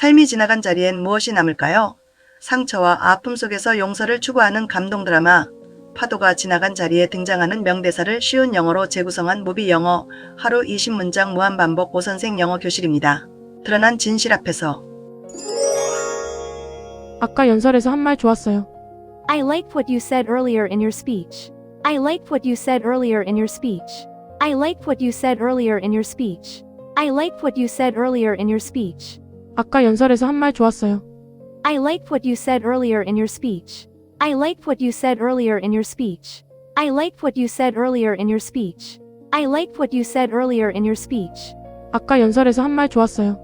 삶이 지나간 자리엔 무엇이 남을까요? 상처와 아픔 속에서 용서를 추구하는 감동 드라마 파도가 지나간 자리에 등장하는 명대사를 쉬운 영어로 재구성한 무비 영어 하루 20문장 무한 반복 고선생 영어 교실입니다. 드러난 진실 앞에서 아까 연설에서 한 말 좋았어요. I liked what you said earlier in your speech. I liked what you said earlier in your speech. I liked what you said earlier in your speech. I liked what you said earlier in your speech. 아까 연설에서 한 말 좋았어요. I liked what you said earlier in your speech. I liked what you said earlier in your speech. I liked what you said earlier in your speech. I liked what you said earlier in your speech. 아까 연설에서 한 말 좋았어요.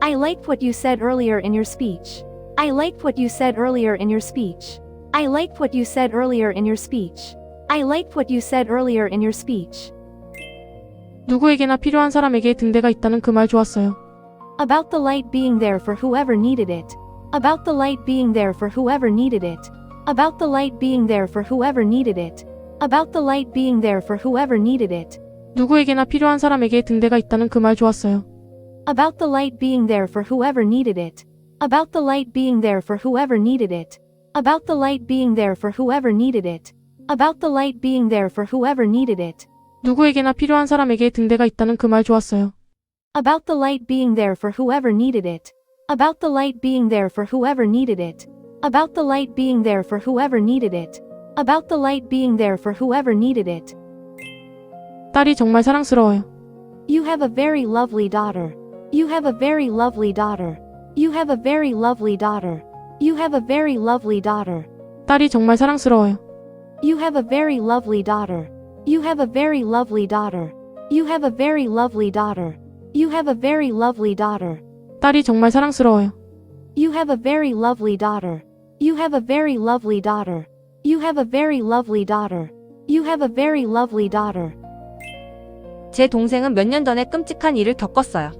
I liked what you said earlier in your speech. I liked what you said earlier in your speech. I liked what you said earlier in your speech. I liked what you said earlier in your speech. 누구에게나 필요한 사람에게 등대가 있다는 그 말 좋았어요. About the light being there for whoever needed it. About the light being there for whoever needed it. About the light being there for whoever needed it. About the light being there for whoever needed it. 누구에게나 필요한 사람에게 등대가 있다는 그 말 좋았어요. About the light being there for whoever needed it. About the light being there for whoever needed it. About the light being there for whoever needed it. About the light being there for whoever needed it. 누구에게나 필요한 사람에게 등대가 있다는 그 말 좋았어요. About the light being there for whoever needed it. About the light being there for whoever needed it. About the light being there for whoever needed it. About the light being there for whoever needed it. 딸이 정말 사랑스러워요. You have a very lovely daughter. You have a very lovely daughter. You have a very lovely daughter. You have a very lovely daughter. 딸이 정말 사랑스러워요. You have a very lovely daughter. You have a very lovely daughter. You have a very lovely daughter. You have a very lovely daughter. 딸이 정말 사랑스러워요. You have a very lovely daughter. You have a very lovely daughter. You have a very lovely daughter. You have a very lovely daughter. 제 동생은 몇 년 전에 끔찍한 일을 겪었어요.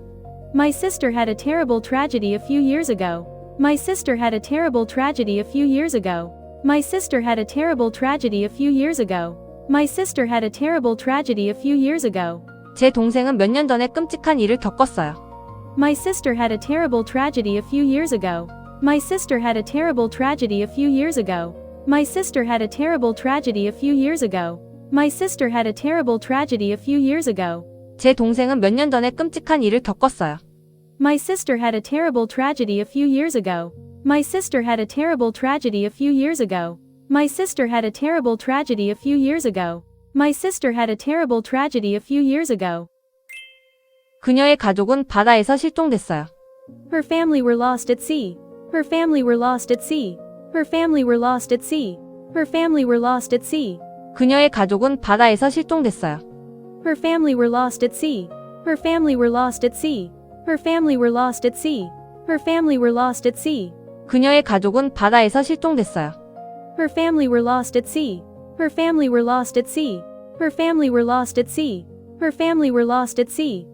My sister had a terrible tragedy a few years ago. My sister had a terrible tragedy a few years ago. My sister had a terrible tragedy a few years ago. My sister had a terrible tragedy a few years ago. 제 동생은 몇 년 전에 끔찍한 일을 겪었어요. My sister had a terrible tragedy a few years ago. My sister had a terrible tragedy a few years ago. My sister had a terrible tragedy a few years ago. My sister had a terrible tragedy a few years ago. 제 동생은 몇 년 전에 끔찍한 일을 겪었어요. My sister had a terrible tragedy a few years ago. My sister had a terrible tragedy a few years ago. My sister had a terrible tragedy a few years ago. My sister had a terrible tragedy a few years ago. 그녀의 가족은 바다에서 실종됐어요. Her family were lost at sea. Her family were lost at sea. Her family were lost at sea. Her family were lost at sea. 그녀의 가족은 바다에서 실종됐어요. Her family were lost at sea. Her family were lost at sea. Her family were lost at sea. Her family were lost at sea. 그녀의 가족은 바다에서 실종됐어요. Her family were lost at sea. Her family were lost at sea. Her family were lost at sea. Her family were lost at sea.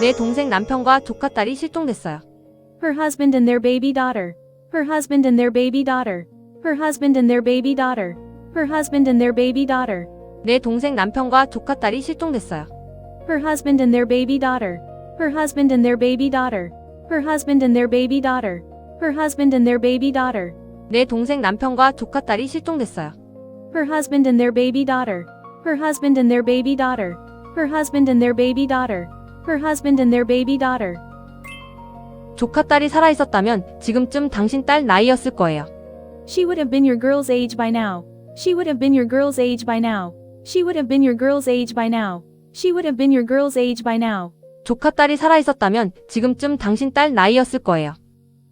내 동생 남편과 조카 딸이 실종됐어요. Her husband and their baby daughter. Her husband and their baby daughter. Her husband and their baby daughter. Her husband and their baby daughter. 내 동생 남편과 조카 딸이 실종됐어요. Her husband and their baby daughter. Her husband and their baby daughter. Her husband and their baby daughter. Her husband and their baby daughter. 내 동생 남편과 조카 딸이 실종됐어요. Her husband and their baby daughter. Her husband and their baby daughter. Her husband and their baby daughter. Her husband and their baby daughter. 조카 딸이 살아있었다면 지금쯤 당신 딸 나이였을 거예요. She would have been your girl's age by now. She would have been your girl's age by now. She would have been your girl's age by now. She would have been your girl's age by now. 조카 딸이 살아있었다면 지금쯤 당신 딸 나이였을 거예요.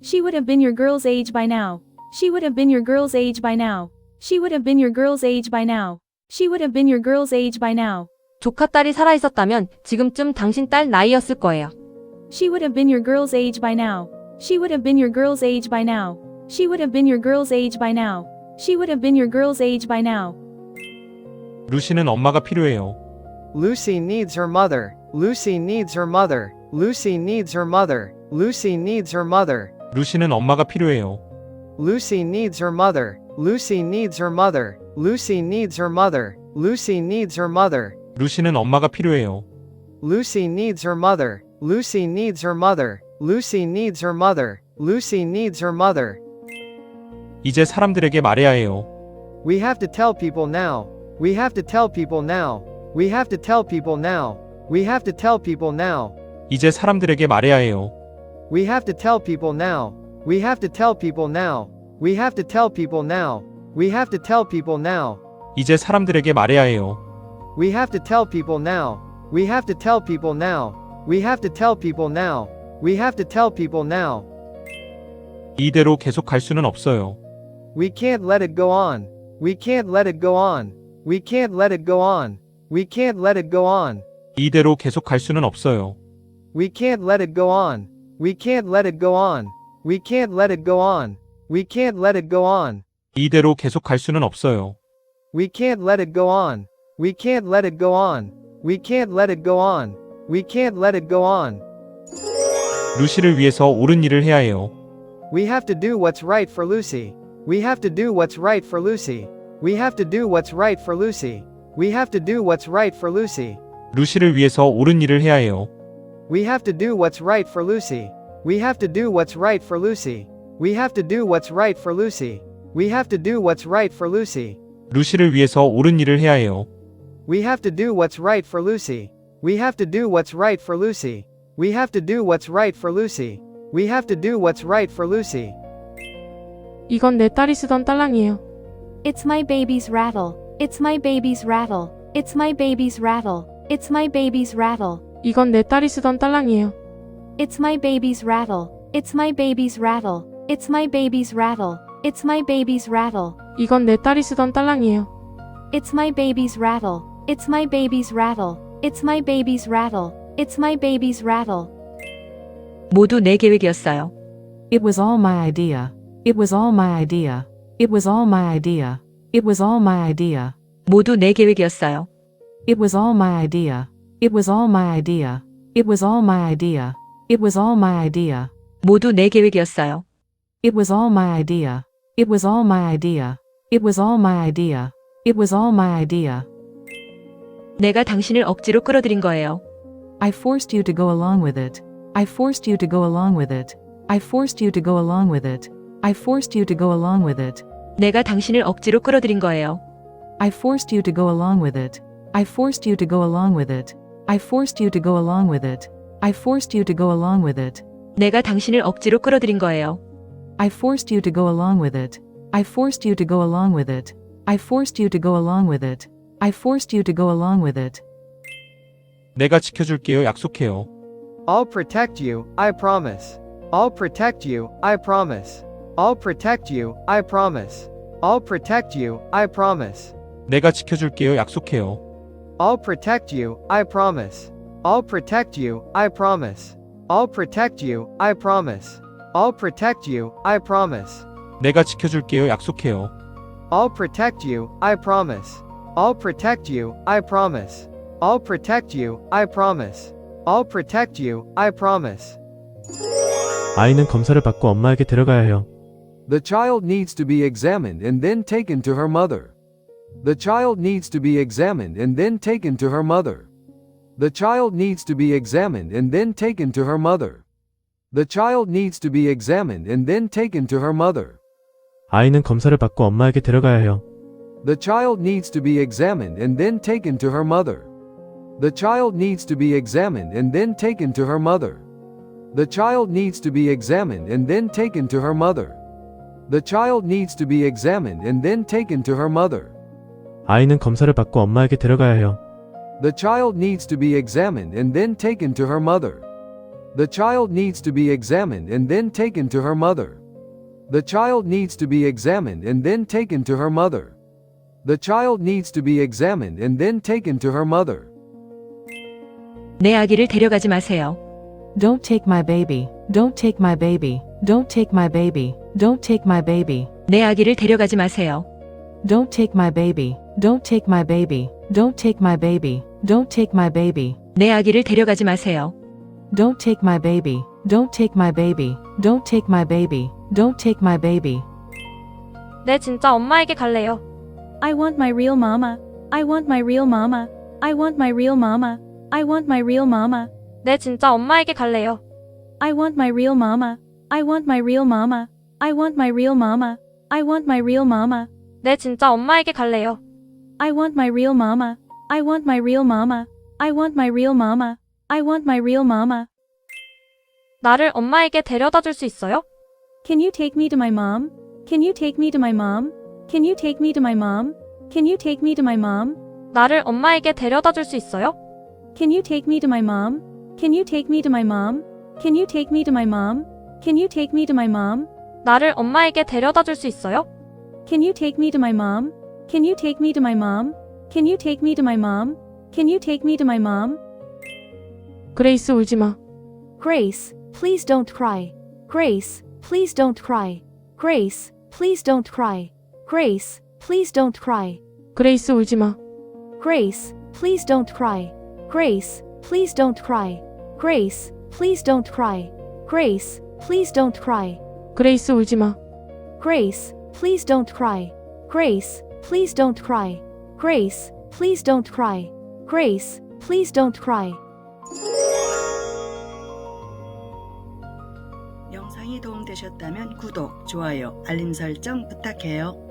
She would have been your girl's age by now. She would have been your girl's age by now. She would have been your girl's age by now. She would have been your girl's age by now. 조카 딸이 살아있었다면 지금쯤 당신 딸 나이였을 거예요. She would have been your girl's age by now. She would have been your girl's age by now. She would have been your girl's age by now. She would have been your girl's age by now. 루시는 엄마가 필요해요. Lucy needs her mother. Lucy needs her mother. Lucy needs her mother. Lucy needs her mother. 루시는 엄마가 필요해요. Lucy needs her mother. Lucy needs her mother. Lucy needs her mother. Lucy needs her mother. 루시는 엄마가 필요해요. Lucy needs her mother. Lucy needs her mother. Lucy needs her mother. Lucy needs her mother. 이제 사람들에게 말해야 해요. We have to tell people now. We have to tell people now. We have to tell people now. We have to tell people now. 이제 사람들에게 말해야 해요. We have to tell people now. We have to tell people now. We have to tell people now. We have to tell people now. 이제 사람들에게 말해야 해요. We have to tell people now. We have to tell people now. We have to tell people now. We have to tell people now. 이대로 계속 갈 수는 없어요. We can't let it go on. We can't let it go on. We can't let it go on. We can't let it go on. 이대로 계속 갈 수는 없어요. We can't let it go on. We can't let it go on. We can't let it go on. We can't let it go on. 이대로 계속 갈 수는 없어요. We can't let it go on. We can't let it go on. We can't let it go on. We can't let it go on. 루시를 위해서 옳은 일을 해야 해요. We have to do what's right for Lucy. We have to do what's right for Lucy. We have to do what's right for Lucy. We have to do what's right for Lucy. 루시를 위해서 옳은 일을 해야 해요. We have to do what's right for Lucy. We have to do what's right for Lucy. We have to do what's right for Lucy. We have to do what's right for Lucy. 루시를 위해서 옳은 일을 해야 해요. We have to do what's right for Lucy. We have to do what's right for Lucy. We have to do what's right for Lucy. We have to do what's right for Lucy. 이건 내 딸이 쓰던 딸랑이에요. It's my baby's rattle. It's my baby's rattle. It's my baby's rattle. It's my baby's rattle. 이건 내 딸이 쓰던 딸랑이에요. It's my baby's rattle. It's my baby's rattle. It's my baby's rattle. It's my baby's rattle. 이건 내 딸이 쓰던 딸랑이에요. It's my baby's rattle. It's my baby's rattle. It's my baby's rattle. It's my baby's rattle. 모두 내 계획이었어요. It was all my idea. It was all my idea. It was all my idea. It was all my idea. 모두 내 계획이었어요. It was all my idea. It was all my idea. It was all my idea. It was all my idea. 모두 내 계획이었어요. It was all my idea. It was all my idea. It was all my idea. It was all my idea. 내가 당신을 억지로 끌어들인 거예요. I forced you to go along with it. I forced you to go along with it. I forced you to go along with it. I forced you to go along with it. 내가 당신을 억지로 끌어들인 거예요. I forced you to go along with it. I forced you to go along with it. I forced you to go along with it. I forced you to go along with it. 내가 당신을 억지로 끌어들인 거예요. I forced you to go along with it. I forced you to go along with it. I forced you to go along with it. I forced you to go along with it. 내가 지켜줄게요. 약속해요. I'll protect you, I promise. I'll protect you, I promise. I'll protect you, I promise. I'll protect you, I promise. 내가 지켜줄게요. 약속해요. I'll protect you, I promise. I'll protect you, I promise. I'll protect you, I promise. I'll protect you, I promise. 내가 지켜줄게요. 약속해요. I'll protect you, I promise. I'll protect you, I promise. I'll protect you, I promise. I'll protect you, I promise. 아이는 검사를 받고 엄마에게 데려가야 해요. The child needs to be examined and then taken to her mother. The child needs to be examined and then taken to her mother. The child needs to be examined and then taken to her mother. The child needs to be examined and then taken to her mother. 아이는 검사를 받고 엄마에게 데려가야 해요. The child needs to be examined and then taken to her mother. The child needs to be examined and then taken to her mother. The child needs to be examined and then taken to her mother. The child needs to be examined and then taken to her mother. 아이는 검사를 받고 엄마에게 데려가야 해요. The child needs to be examined and then taken to her mother. The child needs to be examined and then taken to her mother. The child needs to be examined and then taken to her mother. The child needs to be examined and then taken to her mother. 내 아기를 데려가지 마세요. Don't take my baby. Don't take my baby. Don't take my baby. Don't take my baby. 내 아기를 데려가지 마세요. Don't take my baby. Don't take my baby. Don't take my baby. Don't take my baby. 내 아기를 데려가지 마세요. Don't take my baby. Don't take my baby. Don't take my baby. Don't take my baby. 내 진짜 엄마에게 갈래요. I want my real mama. I want my real mama. I want my real mama. I want my real mama. 내 진짜 엄마에게 갈래요. I want my real mama. I want my real mama. I want my real mama. I want my real mama. 내 진짜 엄마에게 갈래요. I want my real mama. I want my real mama. I want my real mama. I want my real mama. 나를 엄마에게 데려다 줄 수 있어요? Can you take me to my mom? Can you take me to my mom? Can you take me to my mom? Can you take me to my mom? 나를 엄마에게 데려다 줄 수 있어요? Can you take me to my mom? Can you take me to my mom? Can you take me to my mom? Can you take me to my mom? 나를 엄마에게 데려다 줄 수 있어요? Can you take me to my mom? Can you take me to my mom? Can you take me to my mom? Can you take me to my mom? 그레이스 울지 마. Grace, please don't cry. Grace, please don't cry. Grace, please don't cry. Grace, please don't cry. 그레이스 울지 마. Grace, please don't cry. Grace, please don't cry. Grace, please don't cry. Grace, please don't cry. 그레이스 울지 마. Grace, please don't cry. Grace, please don't cry. Grace, please don't cry. Grace, please don't cry. 도움되셨다면 구독, 좋아요, 알림 설정 부탁해요.